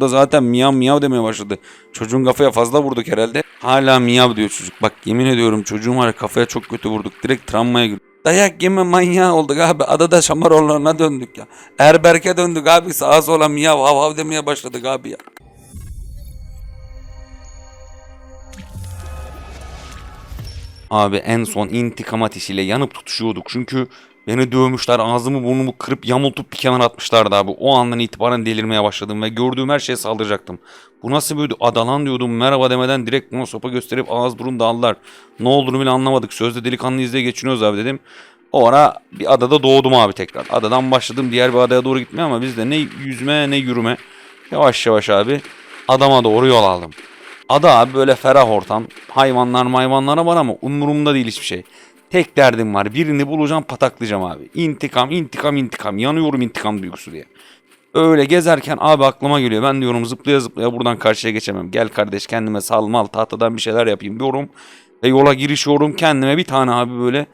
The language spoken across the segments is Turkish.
Da zaten miyav miyav demeye başladı. Çocuğun kafaya fazla vurduk herhalde. Hala miyav diyor çocuk. Bak yemin ediyorum çocuğum var ya kafaya çok kötü vurduk. Direkt travmaya girdi. Dayak yeme manyağı olduk abi. Adada Şamaroğullarına döndük ya. Erberk'e döndük abi. Sağa sola miyav hav hav demeye başladık abi ya. Abi en son intikam ateşiyle yanıp tutuşuyorduk. Çünkü beni dövmüşler. Ağzımı burnumu kırıp yamultup bir kenara atmışlardı abi. O andan itibaren delirmeye başladım ve gördüğüm her şeye saldıracaktım. Bu nasıl böyle adalan diyordum. Merhaba demeden direkt buna sopa gösterip ağız burun dağıldılar. Ne olduğunu bile anlamadık. Sözde delikanlı izle geçiniyoruz abi dedim. O ara bir adada doğdum abi tekrar. Adadan başladım diğer bir adaya doğru gitmeye ama biz de ne yüzme ne yürüme. Yavaş yavaş abi adama doğru yol aldım. Ada abi böyle ferah ortam. Hayvanlar mayvanlara var ama umurumda değil hiçbir şey. Tek derdim var. Birini bulacağım pataklayacağım abi. İntikam intikam intikam. Yanıyorum intikam duygusu diye. Öyle gezerken abi aklıma geliyor. Ben diyorum zıplaya zıplaya buradan karşıya geçemem. Gel kardeş kendime sal mal tahtadan bir şeyler yapayım diyorum. Ve yola girişiyorum. Kendime bir tane abi böyle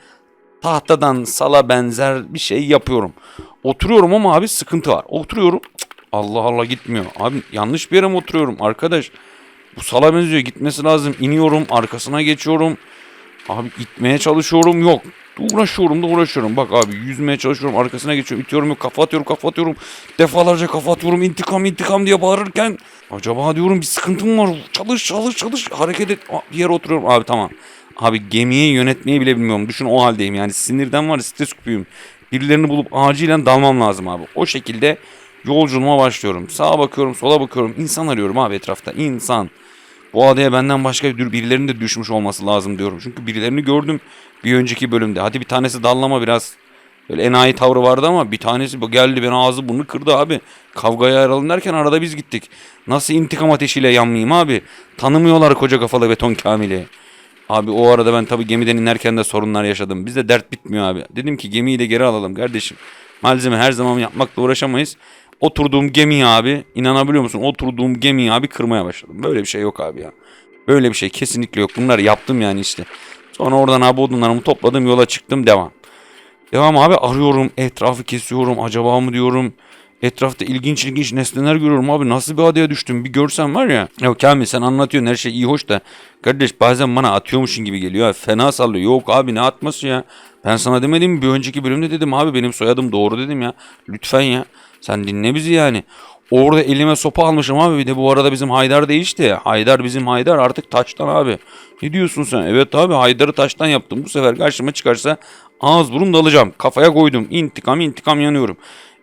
tahtadan sala benzer bir şey yapıyorum. Oturuyorum ama abi sıkıntı var. Oturuyorum. Allah Allah gitmiyor. Abi yanlış bir yere mi oturuyorum arkadaş? Bu sala benziyor gitmesi lazım. İniyorum arkasına geçiyorum. Abi itmeye çalışıyorum yok. Uğraşıyorum da uğraşıyorum. Bak abi yüzmeye çalışıyorum arkasına geçiyorum. itiyorum yok kafa atıyorum kafa atıyorum. Defalarca kafa atıyorum intikam intikam diye bağırırken. Acaba diyorum bir sıkıntım var. Çalış çalış çalış hareket et. Bir yere oturuyorum abi tamam. Abi gemiyi yönetmeyi bile bilmiyorum. Düşün o haldeyim yani sinirden var stres küpüyüm. Birilerini bulup acilen dalmam lazım abi. O şekilde yolculuğuma başlıyorum. Sağa bakıyorum sola bakıyorum. İnsan arıyorum abi etrafta. İnsan. Bu adaya benden başka bir birilerinin de düşmüş olması lazım diyorum. Çünkü birilerini gördüm bir önceki bölümde. Hadi bir tanesi dallama biraz. Böyle enayi tavrı vardı ama bir tanesi geldi beni ağzı burnu kırdı abi. Kavgaya ayrılın derken arada biz gittik. Nasıl intikam ateşiyle yanmayayım abi. Tanımıyorlar koca kafalı beton kamili. Abi o arada ben tabii gemiden inerken de sorunlar yaşadım. Bizde dert bitmiyor abi. Dedim ki gemiyi de geri alalım kardeşim. Malzeme her zaman yapmakla uğraşamayız. Oturduğum gemiyi abi inanabiliyor musun? Oturduğum gemiyi abi kırmaya başladım. Böyle bir şey yok abi ya. Böyle bir şey kesinlikle yok. Bunları yaptım yani işte. Sonra oradan abi odunlarımı topladım yola çıktım devam. Devam abi arıyorum etrafı kesiyorum acaba mı diyorum. Etrafta ilginç ilginç nesneler görüyorum abi nasıl bir adaya düştüm bir görsen var ya. Ya Kamil sen anlatıyorsun her şey iyi hoş da. Kardeş bazen bana atıyormuşsun gibi geliyor. Fena sallıyor. Yok abi ne atması ya. Ben sana demedim bir önceki bölümde dedim abi benim soyadım doğru dedim ya. Lütfen ya. Sen dinle bizi yani. Orada elime sopa almışım abi. Bir de bu arada bizim Haydar değişti. Haydar bizim Haydar artık taştan abi. Ne diyorsun sen? Evet abi Haydar'ı taştan yaptım. Bu sefer karşıma çıkarsa ağız burun dalacağım. Kafaya koydum. İntikam intikam yanıyorum.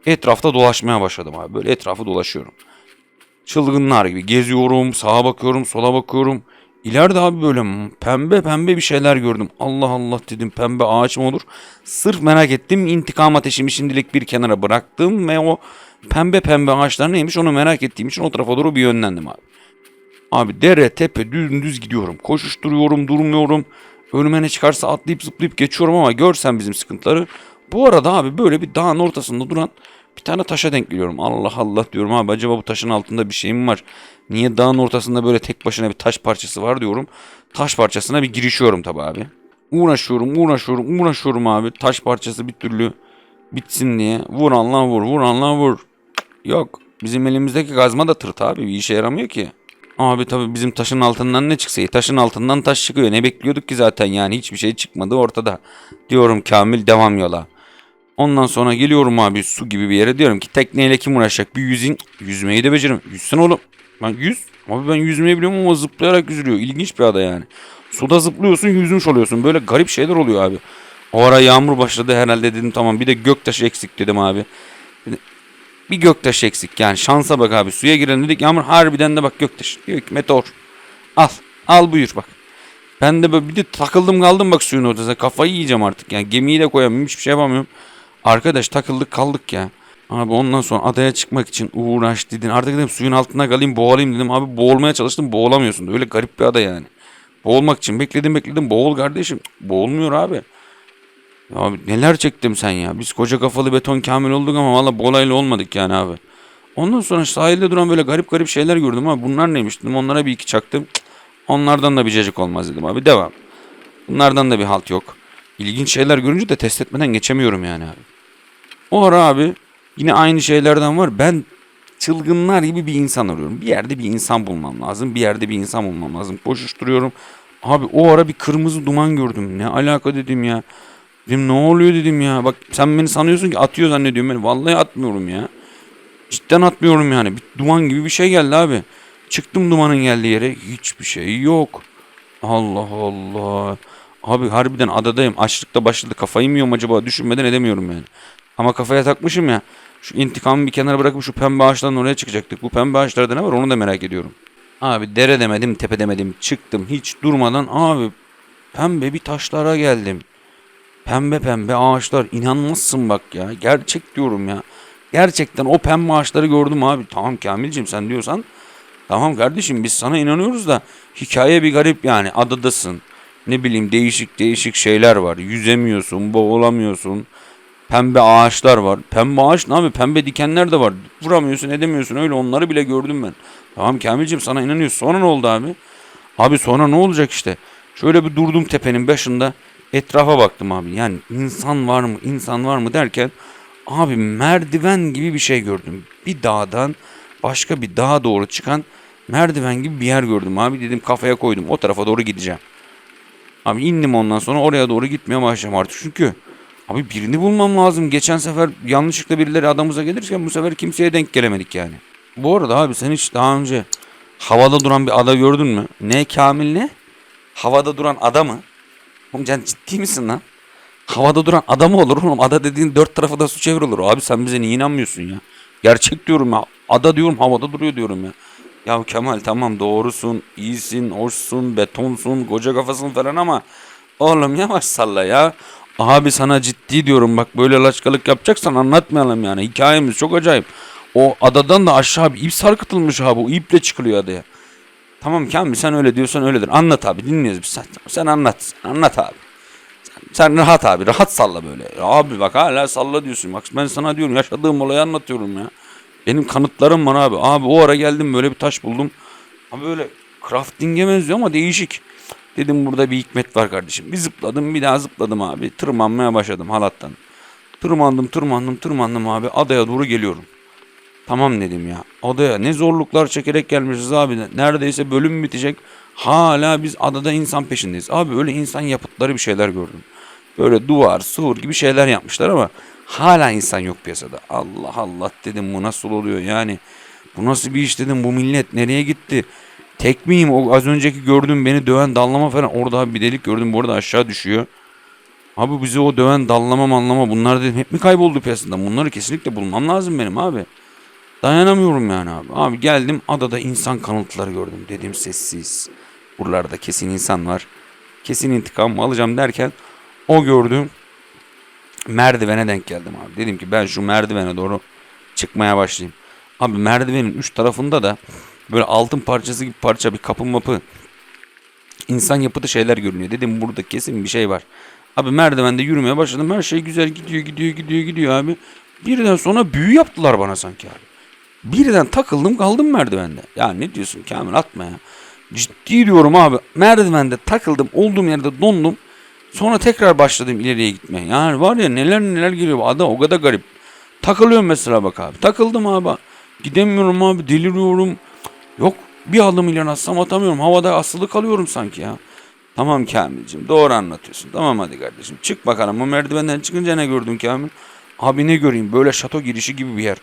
Etrafta dolaşmaya başladım abi. Böyle etrafı dolaşıyorum. Çılgınlar gibi geziyorum. Sağa bakıyorum, sola bakıyorum. İleride abi böyle pembe pembe bir şeyler gördüm. Allah Allah dedim pembe ağaç mı olur? Sırf merak ettim. İntikam ateşimi şimdilik bir kenara bıraktım ve o pembe pembe ağaçlar neymiş onu merak ettiğim için o tarafa doğru bir yönlendim abi. Abi dere tepe düz gidiyorum. Koşuşturuyorum durmuyorum. Önüme ne çıkarsa atlayıp zıplayıp geçiyorum ama görsen bizim sıkıntıları. Bu arada abi böyle bir dağın ortasında duran bir tane taşa denk geliyorum. Allah Allah diyorum abi acaba bu taşın altında bir şey mi var? Niye dağın ortasında böyle tek başına bir taş parçası var diyorum. Taş parçasına bir girişiyorum tabi abi. Uğraşıyorum uğraşıyorum uğraşıyorum abi. Taş parçası bir türlü bitsin diye. Vur Allah vur vur Allah vur. Yok bizim elimizdeki gazma da tırt abi bir işe yaramıyor ki. Abi tabi bizim taşın altından ne çıksa iyi. Taşın altından taş çıkıyor. Ne bekliyorduk ki zaten yani hiçbir şey çıkmadı ortada. Diyorum Kamil devam yola. Ondan sonra geliyorum abi su gibi bir yere diyorum ki tekneyle kim uğraşacak bir yüzün. Yüzmeyi de beceririm. Yüzsene oğlum. Ben yüz. Abi ben yüzmeyi biliyorum ama zıplayarak yüzülüyor. İlginç bir ada yani. Suda zıplıyorsun yüzmüş oluyorsun. Böyle garip şeyler oluyor abi. O ara yağmur başladı herhalde dedim tamam bir de göktaşı eksik dedim abi. Bir göktaşı eksik yani şansa bak abi suya girelim dedik yağmur harbiden de bak göktaşı. Diyor ki meteor al al buyur bak. Ben de böyle bir de takıldım kaldım bak suyun ortasına kafayı yiyeceğim artık yani gemiyi de koyamıyorum hiçbir şey yapamıyorum. Arkadaş takıldık kaldık ya. Abi ondan sonra adaya çıkmak için uğraş dedin. Artık dedim suyun altına kalayım boğulayım dedim. Abi boğulmaya çalıştım boğulamıyorsun. Öyle garip bir ada yani. Boğulmak için bekledim bekledim boğul kardeşim. Boğulmuyor abi. Abi neler çektim sen ya. Biz koca kafalı beton kamil olduk ama valla boğulayla olmadık yani abi. Ondan sonra sahilde duran böyle garip garip şeyler gördüm ama bunlar neymiş dedim. Onlara bir iki çaktım. Onlardan da bir cacık olmaz dedim abi. Devam. Bunlardan da bir halt yok. İlginç şeyler görünce de test etmeden geçemiyorum yani abi. O ara abi yine aynı şeylerden var. Ben çılgınlar gibi bir insan arıyorum. Bir yerde bir insan bulmam lazım. Bir yerde bir insan bulmam lazım. Koşuşturuyorum. Abi o ara bir kırmızı duman gördüm. Ne alaka dedim ya. Dedim ne oluyor dedim ya. Bak sen beni sanıyorsun ki atıyor zannediyorum beni. Vallahi atmıyorum ya. Cidden atmıyorum yani. Bir duman gibi bir şey geldi abi. Çıktım dumanın geldiği yere. Hiçbir şey yok. Allah Allah. Abi harbiden adadayım. Açlıkta başladı. Kafayı mı yiyorum acaba? Düşünmeden edemiyorum yani. Ama kafaya takmışım ya. Şu intikamı bir kenara bırakıp şu pembe ağaçların oraya çıkacaktık. Bu pembe ağaçlarda ne var onu da merak ediyorum. Abi dere demedim tepe demedim. Çıktım hiç durmadan abi pembe bir taşlara geldim. Pembe pembe ağaçlar inanmazsın bak ya. Gerçek diyorum ya. Gerçekten o pembe ağaçları gördüm abi. Tamam Kamil'cim sen diyorsan. Tamam kardeşim biz sana inanıyoruz da hikaye bir garip yani adadasın. Ne bileyim değişik değişik şeyler var. Yüzemiyorsun, boğulamıyorsun. Pembe ağaçlar var. Pembe ağaç ne abi? Pembe dikenler de var. Vuramıyorsun, edemiyorsun. Öyle onları bile gördüm ben. Tamam Kamil'cim sana inanıyoruz. Sonra ne oldu abi? Abi sonra ne olacak işte? Şöyle bir durdum tepenin başında. Etrafa baktım abi. Yani insan var mı, insan var mı derken abi merdiven gibi bir şey gördüm. Bir dağdan başka bir dağa doğru çıkan merdiven gibi bir yer gördüm abi. Dedim kafaya koydum. O tarafa doğru gideceğim. Abi indim ondan sonra oraya doğru gitmeye başladım artık. Çünkü abi birini bulmam lazım. Geçen sefer yanlışlıkla birileri adamıza gelirken bu sefer kimseye denk gelemedik yani. Bu arada abi sen hiç daha önce havada duran bir ada gördün mü? Ne Kamil ne? Havada duran ada mı? Oğlum sen ciddi misin lan? Havada duran ada mı olur oğlum? Ada dediğin dört tarafa da su çevir olur. Abi sen bize niye inanmıyorsun ya? Gerçek diyorum ya. Ada diyorum havada duruyor diyorum ya. Ya Kemal tamam doğrusun, iyisin, hoşsun, betonsun, koca kafasın falan ama oğlum yavaş salla ya. Abi sana ciddi diyorum bak böyle laçkalık yapacaksan anlatmayalım yani. Hikayemiz çok acayip. O adadan da aşağı bir ip sarkıtılmış abi. O iple çıkılıyor adaya. Tamam Kamil sen öyle diyorsan öyledir. Anlat abi dinliyoruz biz. Sen, sen anlat. Anlat abi. Sen, sen rahat abi. Rahat salla böyle. Abi bak hala salla diyorsun. Bak ben sana diyorum yaşadığım olayı anlatıyorum ya. Benim kanıtlarım var abi. Abi o ara geldim böyle bir taş buldum. Abi böyle crafting'e benziyor ama değişik. Dedim burada bir hikmet var kardeşim. Bir zıpladım bir daha zıpladım abi. Tırmanmaya başladım halattan. Tırmandım tırmandım tırmandım abi. Adaya doğru geliyorum. Tamam dedim ya. Adaya ne zorluklar çekerek gelmişiz abi. Neredeyse bölüm bitecek. Hala biz adada insan peşindeyiz. Abi öyle insan yapıtları bir şeyler gördüm. Böyle duvar, sur gibi şeyler yapmışlar ama hala insan yok piyasada. Allah Allah dedim bu nasıl oluyor yani. Bu nasıl bir iş dedim bu millet nereye gitti? Tek miyim o az önceki gördüğüm beni döven dallama falan orada bir delik gördüm bu arada aşağı düşüyor. Abi bizi o döven dallama manlama bunlar dedim hep mi kayboldu piyasadan? Bunları kesinlikle bulmam lazım benim abi. Dayanamıyorum yani abi. Abi geldim adada insan kanıtları gördüm. Dedim sessiz. Buralarda kesin insan var. Kesin intikamımı alacağım derken o gördüğüm merdivene denk geldim abi. Dedim ki ben şu merdivene doğru çıkmaya başlayayım. Abi merdivenin üç tarafında da böyle altın parçası gibi parça bir kapı mapı insan yapıda şeyler görünüyor. Dedim burada kesin bir şey var. Abi merdivende yürümeye başladım. Her şey güzel gidiyor gidiyor gidiyor gidiyor abi. Birden sonra büyü yaptılar bana sanki abi. Birden takıldım kaldım merdivende. Ya ne diyorsun Kamil atma ya. Ciddi diyorum abi. Merdivende takıldım olduğum yerde dondum. Sonra tekrar başladım ileriye gitmeye. Yani var ya neler neler geliyor. Ada o kadar garip. Takılıyorum mesela bak abi. Takıldım abi. Gidemiyorum abi deliriyorum. Yok bir adım ileri atsam atamıyorum. Havada asılı kalıyorum sanki ya. Tamam Kamil'cim doğru anlatıyorsun. Tamam hadi kardeşim. Çık bakalım. Bu merdivenden çıkınca ne gördün Kamil? Abi ne göreyim böyle şato girişi gibi bir yer.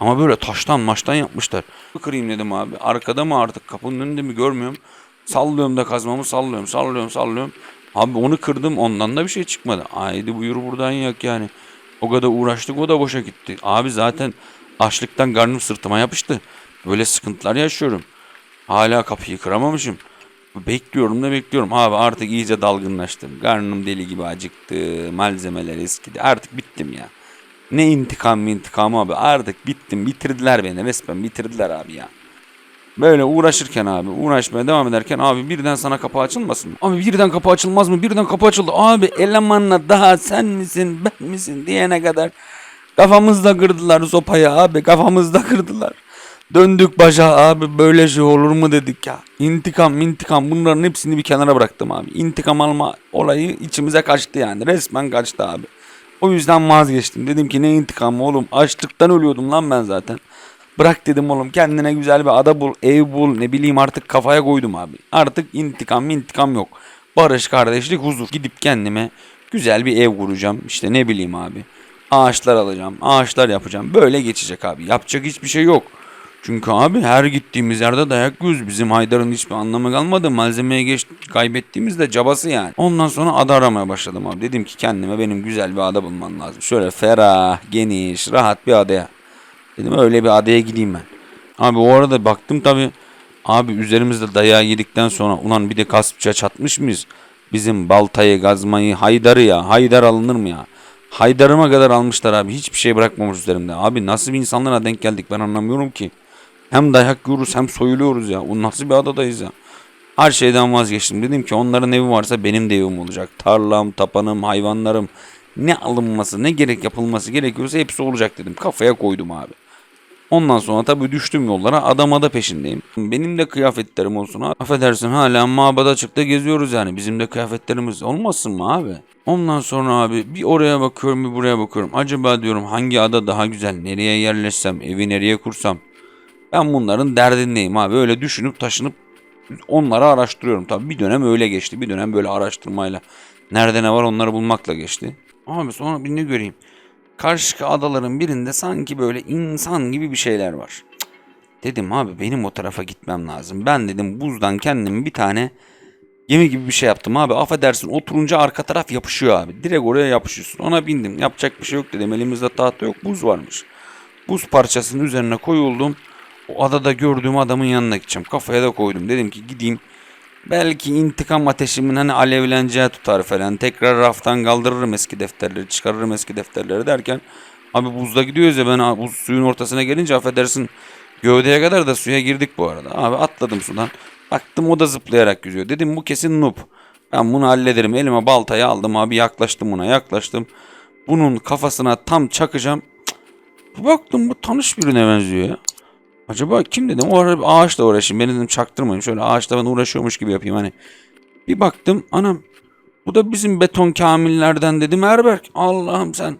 Ama böyle taştan maçtan yapmışlar. Kırayım dedim abi. Arkada mı artık kapının önünde mi görmüyorum. Sallıyorum da kazmamı sallıyorum sallıyorum sallıyorum. Abi onu kırdım ondan da bir şey çıkmadı. Haydi buyur buradan yak yani. O kadar uğraştık o da boşa gitti. Abi zaten açlıktan karnım sırtıma yapıştı. Böyle sıkıntılar yaşıyorum. Hala kapıyı kıramamışım. Bekliyorum da bekliyorum. Abi artık iyice dalgınlaştım. Karnım deli gibi acıktı. Malzemeler eskidi. Artık bittim ya. Ne intikam intikam abi artık bittim bitirdiler beni resmen bitirdiler abi ya. Böyle uğraşırken abi uğraşmaya devam ederken abi birden sana kapı açılmasın mı? Abi birden kapı açılmaz mı? Birden kapı açıldı. Abi elemanla daha sen misin ben misin diyene kadar kafamızda kırdılar sopayı abi kafamızda kırdılar. Döndük başa abi böyle şey olur mu dedik ya. İntikam intikam bunların hepsini bir kenara bıraktım abi. İntikam alma olayı içimize kaçtı yani resmen kaçtı abi. O yüzden vazgeçtim. Dedim ki ne intikamı oğlum açlıktan ölüyordum lan ben zaten. Bırak dedim oğlum kendine güzel bir ada bul, ev bul ne bileyim artık kafaya koydum abi. Artık intikam intikam yok. Barış, kardeşlik, huzur. Gidip kendime güzel bir ev kuracağım. İşte ne bileyim abi. Ağaçlar alacağım, ağaçlar yapacağım. Böyle geçecek abi. Yapacak hiçbir şey yok. Çünkü abi her gittiğimiz yerde dayak yiyoruz. Bizim Haydar'ın hiçbir anlamı kalmadı. Malzemeye geç kaybettiğimizde cabası yani. Ondan sonra ada aramaya başladım abi. Dedim ki kendime benim güzel bir ada bulmam lazım. Şöyle ferah, geniş, rahat bir adaya. Dedim öyle bir adaya gideyim ben. Abi o arada baktım tabi. Abi üzerimizde dayağı yedikten sonra ulan bir de kaspça çatmış mıyız? Bizim baltayı, gazmayı, haydarı ya. Haydar alınır mı ya? Haydarıma kadar almışlar abi. Hiçbir şey bırakmamış üzerimde. Abi nasıl bir insanlara denk geldik ben anlamıyorum ki. Hem dayak yiyoruz hem soyuluyoruz ya. O nasıl bir adadayız ya. Her şeyden vazgeçtim. Dedim ki onların evi varsa benim de evim olacak. Tarlam, tapanım, hayvanlarım. Ne alınması, ne gerek yapılması gerekiyorsa hepsi olacak dedim. Kafaya koydum abi. Ondan sonra tabii düştüm yollara adamada peşindeyim. Benim de kıyafetlerim olsun abi. Affedersin hala mabada açıkta geziyoruz yani. Bizim de kıyafetlerimiz olmasın mı abi? Ondan sonra abi bir oraya bakıyorum bir buraya bakıyorum. Acaba diyorum hangi ada daha güzel? Nereye yerleşsem? Evi nereye kursam? Ben bunların derdindeyim abi. Öyle düşünüp taşınıp onları araştırıyorum. Tabii bir dönem öyle geçti. Bir dönem böyle araştırmayla. Nerede ne var onları bulmakla geçti. Abi sonra bir ne göreyim. Karşı adaların birinde sanki böyle insan gibi bir şeyler var. Dedim abi benim o tarafa gitmem lazım. Ben dedim buzdan kendimi bir tane gemi gibi bir şey yaptım abi. Affedersin oturunca arka taraf yapışıyor abi. Direkt oraya yapışıyorsun. Ona bindim. Yapacak bir şey yok dedim. Elimizde tahta yok. Buz varmış. Buz parçasının üzerine koyuldum. O adada gördüğüm adamın yanına gideceğim. Kafaya da koydum. Dedim ki gideyim. Belki intikam ateşimin hani alevleneceği tutar falan. Tekrar raftan kaldırırım eski defterleri, çıkarırım eski defterleri derken abi buzda gidiyoruz ya ben buz suyun ortasına gelince affedersin gövdeye kadar da suya girdik bu arada. Abi atladım sudan. Baktım o da zıplayarak yüzüyor. Dedim bu kesin noob. Ben bunu hallederim. Elime baltayı aldım abi yaklaştım buna yaklaştım. Bunun kafasına tam çakacağım. Baktım bu tanış birine benziyor ya. Acaba kim dedim? O ara ağaçla uğraşayım. Ben dedim çaktırmayın. Şöyle ağaçla ben uğraşıyormuş gibi yapayım hani. Bir baktım anam. Bu da bizim beton kamillerden dedim Erberk. Allah'ım sen.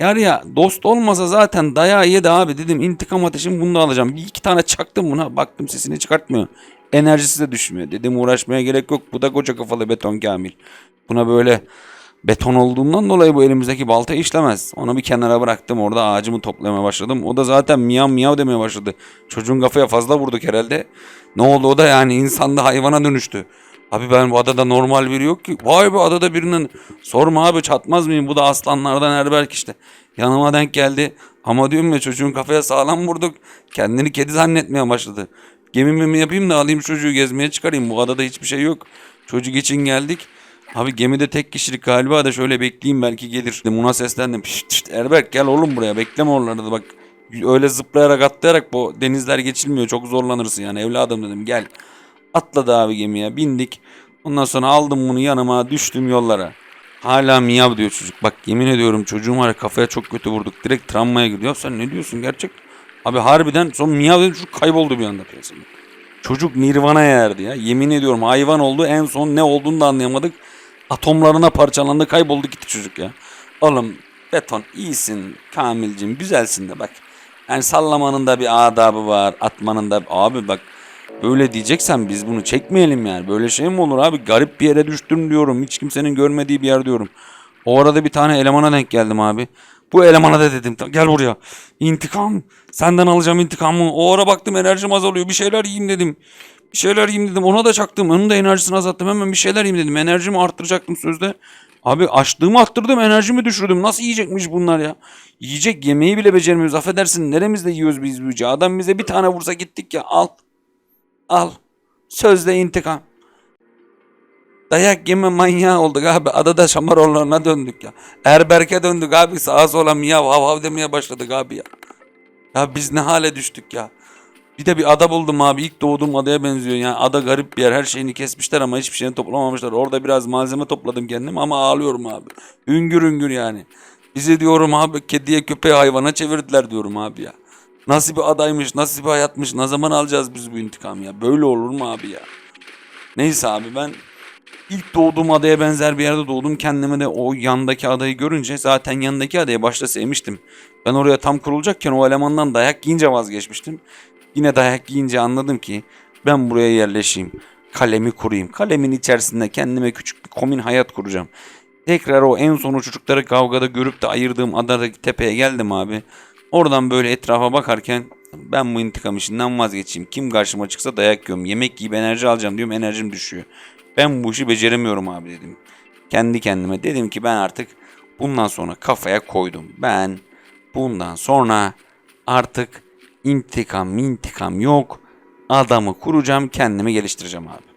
Yar ya dost olmasa zaten dayağı yedi abi dedim intikam ateşimi bunu da alacağım. Bir iki tane çaktım buna baktım sesini çıkartmıyor. Enerjisi de düşmüyor. Dedim uğraşmaya gerek yok. Bu da koca kafalı beton kamil. Buna böyle beton olduğundan dolayı bu elimizdeki balta işlemez. Onu bir kenara bıraktım orada ağacımı toplamaya başladım. O da zaten miyav miyav demeye başladı. Çocuğun kafaya fazla vurduk herhalde. Ne oldu o da yani insanda hayvana dönüştü. Abi ben bu adada normal biri yok ki. Vay be adada birinin sorma abi çatmaz mıyım? Bu da aslanlardan Erberk işte. Yanıma denk geldi. Ama diyorum ya çocuğun kafaya sağlam vurduk. Kendini kedi zannetmeye başladı. Gemimi mi yapayım da alayım çocuğu gezmeye çıkarayım. Bu adada hiçbir şey yok. Çocuk için geldik. Abi gemide tek kişilik galiba da şöyle bekleyeyim belki gelir. Ona seslendim. Şşt, şşt, Erberk gel oğlum buraya bekleme oralarda bak. Öyle zıplayarak atlayarak bu denizler geçilmiyor. Çok zorlanırsın yani evladım dedim gel. Atladı abi gemiye bindik. Ondan sonra aldım bunu yanıma düştüm yollara. Hala miyav diyor çocuk. Bak yemin ediyorum çocuğum var ya, kafaya çok kötü vurduk. Direkt travmaya gidiyor. Sen ne diyorsun gerçek? Abi harbiden son miyav dedim çocuk kayboldu bir anda piyasada. Çocuk nirvana'ya erdi ya. Yemin ediyorum hayvan oldu. En son ne olduğunu da anlayamadık. Atomlarına parçalandı kayboldu gitti çocuk ya. Oğlum beton iyisin Kamilcim güzelsin de bak. Yani sallamanın da bir adabı var. Atmanın da abi bak böyle diyeceksen biz bunu çekmeyelim yani. Böyle şey mi olur abi? Garip bir yere düştüm diyorum. Hiç kimsenin görmediği bir yer diyorum. O arada bir tane elemana denk geldim abi. Bu elemana da dedim gel buraya. İntikam. Senden alacağım intikamı. O ara baktım enerjim azalıyor. Bir şeyler yiyeyim dedim. Bir şeyler yiyeyim dedim. Ona da çaktım. Onun da enerjisini azalttım. Hemen bir şeyler yiyeyim dedim. Enerjimi arttıracaktım sözde. Abi açlığımı arttırdım. Enerjimi düşürdüm. Nasıl yiyecekmiş bunlar ya? Yiyecek yemeği bile beceremiyoruz. Affedersin neremizde yiyoruz biz yiyeceği? Adam bize bir tane vursa gittik ya. Al. Al. Sözde intikam. Dayak yeme manyağı olduk abi. Adada Şamaroğullarına döndük ya. Erberk'e döndük abi. Sağa sola miyav hav hav demeye başladık abi ya. Ya biz ne hale düştük ya. Bir de bir ada buldum abi. İlk doğduğum adaya benziyor. Yani ada garip bir yer. Her şeyini kesmişler ama hiçbir şeyini toplamamışlar. Orada biraz malzeme topladım kendim ama ağlıyorum abi. Üngür üngür yani. Bizi diyorum abi kediye köpeğe hayvana çevirdiler diyorum abi ya. Nasıl bir adaymış, nasıl bir hayatmış, ne zaman alacağız biz bu intikamı ya? Böyle olur mu abi ya? Neyse abi ben İlk doğduğum adaya benzer bir yerde doğdum. Kendime de o yandaki adayı görünce zaten yanındaki adaya başta sevmiştim. Ben oraya tam kurulacakken o elemandan dayak yiyince vazgeçmiştim. Yine dayak yiyince anladım ki ben buraya yerleşeyim. Kalemi kurayım. Kalemin içerisinde kendime küçük bir komün hayat kuracağım. Tekrar o en son o çocukları kavgada görüp de ayırdığım adadaki tepeye geldim abi. Oradan böyle etrafa bakarken ben bu intikam işinden vazgeçeyim. Kim karşıma çıksa dayak yiyorum. Yemek yiyip enerji alacağım diyorum enerjim düşüyor. Ben bu işi beceremiyorum abi dedim. Kendi kendime dedim ki ben artık bundan sonra kafaya koydum. Ben bundan sonra artık intikam intikam yok. Adamı kuracağım kendimi geliştireceğim abi.